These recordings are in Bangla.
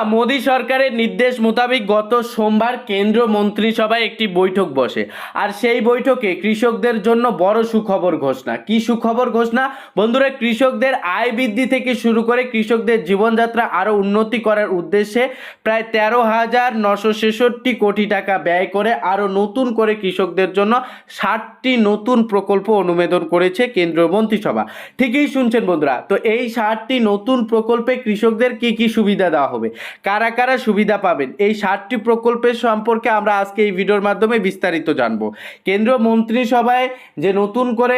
বন্ধুরা, মোদী সরকারের নির্দেশ মোতাবেক গত সোমবার কেন্দ্র মন্ত্রিসভায় একটি বৈঠক বসে। আর সেই বৈঠকে কৃষকদের জন্য বড় সুখবর ঘোষণা। কি সুখবর ঘোষণা? বন্ধুরা, কৃষকদের আয় বৃদ্ধি থেকে শুরু করে কৃষকদের জীবনযাত্রা আরও উন্নতি করার উদ্দেশ্যে প্রায় তেরো হাজার নশো ছেষট্টি কোটি টাকা ব্যয় করে আরও নতুন করে কৃষকদের জন্য ষাটটি নতুন প্রকল্প অনুমোদন করেছে কেন্দ্রীয় মন্ত্রিসভা। ঠিকই শুনছেন বন্ধুরা, তো এই ষাটটি নতুন প্রকল্পে কৃষকদের কি কি সুবিধা দেওয়া হবে? কারা কারা সুবিধা পাবেন? এই সাতটি প্রকল্পের সম্পর্কে আমরা আজকে এই ভিডিওর মাধ্যমে বিস্তারিত জানব। কেন্দ্রীয় মন্ত্রিসভায় যে নতুন করে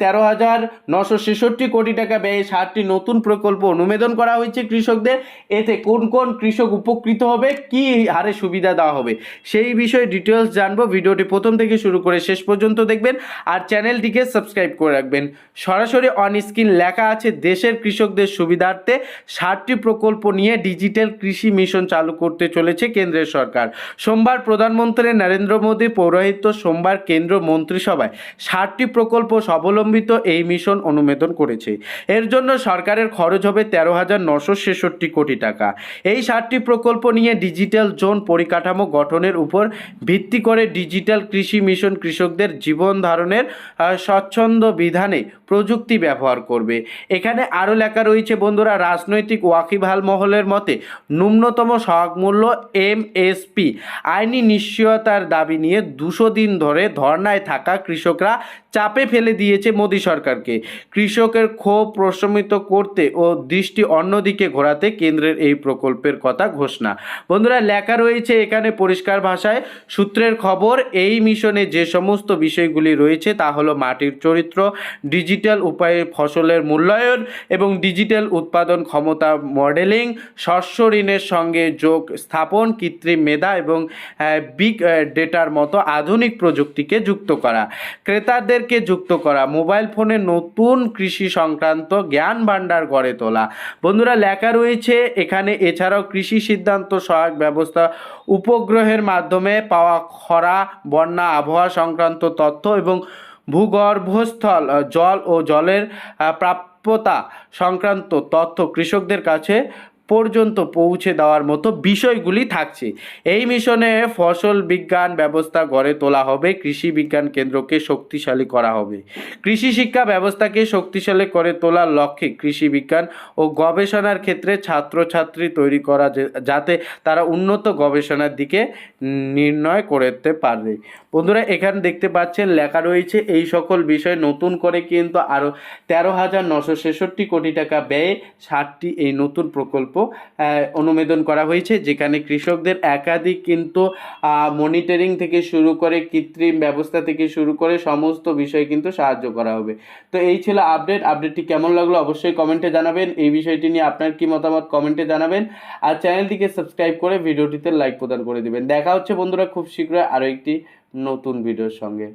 তেরো হাজার নশো ছেষট্টি কোটি টাকা ব্যয়ে সাতটি নতুন প্রকল্প অনুমোদন করা হয়েছে কৃষকদের, এতে কোন কোন কৃষক উপকৃত হবে, কি হারে সুবিধা দেওয়া হবে, সেই বিষয়ে ডিটেলস জানব। ভিডিওটি প্রথম থেকে শুরু করে শেষ পর্যন্ত দেখবেন আর চ্যানেলটিকে সাবস্ক্রাইব করে রাখবেন। সরাসরি অন স্ক্রিন লেখা আছে, দেশের কৃষকদের সুবিধার্থে ষাটটি প্রকল্প নিয়ে ডিজিটাল কৃষি মিশন চালু করতে চলেছে কেন্দ্রের সরকার। সোমবার প্রধানমন্ত্রী নরেন্দ্র মোদী পৌরোহিত্য সোমবার কেন্দ্র মন্ত্রিসভায় ষাটটি প্রকল্প স্বাবলম্বিত এই মিশন অনুমোদন করেছে। এর জন্য সরকারের খরচ হবে তেরো হাজার নশো ছেষট্টি কোটি টাকা। এই ষাটটি প্রকল্প নিয়ে ডিজিটাল জোন পরিকাঠামো গঠনের উপর ভিত্তি করে ডিজিটাল কৃষি মিশন কৃষকদের জীবন ধারণের স্বচ্ছন্দ বিধানে প্রযুক্তি ব্যবহার করবে। এখানে আরও লেখা রয়েছে বন্ধুরা, রাজনৈতিক ওয়াকিবহাল মহলের মতে ন্যূনতম সহায়ক মূল্য এমএসপি আইনি নিশ্চয়তার দাবি নিয়ে দুশো দিন ধরে ধর্নায় থাকা কৃষকরা চাপে ফেলে দিয়েছে মোদী সরকারকে। কৃষকের ক্ষোভ প্রশমিত করতে ও দৃষ্টি অন্যদিকে ঘোরাতে কেন্দ্রের এই প্রকল্পের কথা ঘোষণা। বন্ধুরা, লেখা রয়েছে এখানে পরিষ্কার ভাষায়। সূত্রের খবর, এই মিশনে যে সমস্ত বিষয়গুলি রয়েছে তা হলো মাটির চরিত্র, ডিজিটাল উপায়ে ফসলের মূল্যায়ন এবং ডিজিটাল উৎপাদন ক্ষমতা মডেলিং, শস্য ঋণের সঙ্গে যোগ স্থাপন, কৃত্রিম মেধা এবং বিগ ডেটার মতো আধুনিক প্রযুক্তিকে যুক্ত করা। ক্রেতাদেরকে যুক্ত করা মোবাইল ফোনে নতুন কৃষি সংক্রান্ত জ্ঞান ভাণ্ডার গড়ে তোলা। বন্ধুরা, লেখা রয়েছে, এখানে এছাড়াও কৃষি সিদ্ধান্ত সহায়ক ব্যবস্থা, উপগ্রহের মাধ্যমে পাওয়া খরা, বন্যা, আবহাওয়া সংক্রান্ত তথ্য এবং ভূগর্ভস্থল জল ও জলের প্রাপ্যতা সংক্রান্ত তথ্য কৃষকদের কাছে পর্যন্ত পৌঁছে দেওয়ার মতো বিষয়গুলি থাকছে। এই মিশনে ফসল বিজ্ঞান ব্যবস্থা গড়ে তোলা হবে, কৃষি বিজ্ঞান কেন্দ্রকে শক্তিশালী করা হবে। কৃষি শিক্ষা ব্যবস্থাকে শক্তিশালী করে তোলার লক্ষ্যে কৃষি বিজ্ঞান ও গবেষণার ক্ষেত্রে ছাত্রছাত্রী তৈরি করা যাতে তারা উন্নত গবেষণার দিকে নির্ণয় করতে পারে বন্ধুরা, এখানে দেখতে পাচ্ছেন লেখা রয়েছে, এই সকল বিষয় নতুন করে কিন্তু আরও তেরো হাজার নশো ছেষট্টি কোটি টাকা ব্যয়ে ষাটটি এই নতুন প্রকল্প আহ, অনুমোদন করা হয়েছে যেখানে কৃষকদের একাধিক কিন্তু মনিটরিং থেকে শুরু করে কৃত্রিম ব্যবস্থা থেকে শুরু করে সমস্ত বিষয় কিন্তু সাহায্য করা হবে। তো এই ছিল আপডেট আপডেটটি কেমন লাগল অবশ্যই কমেন্টে জানাবেন। এই বিষয়টি নিয়ে আপনার কি মতামত কমেন্টে জানাবেন। আর চ্যানেলটিকে সাবস্ক্রাইব করে ভিডিওটিতে লাইক প্রদান করে দিবেন। দেখা হচ্ছে বন্ধুরা খুব শীঘ্রই আরও একটি নতুন ভিডিওর সঙ্গে।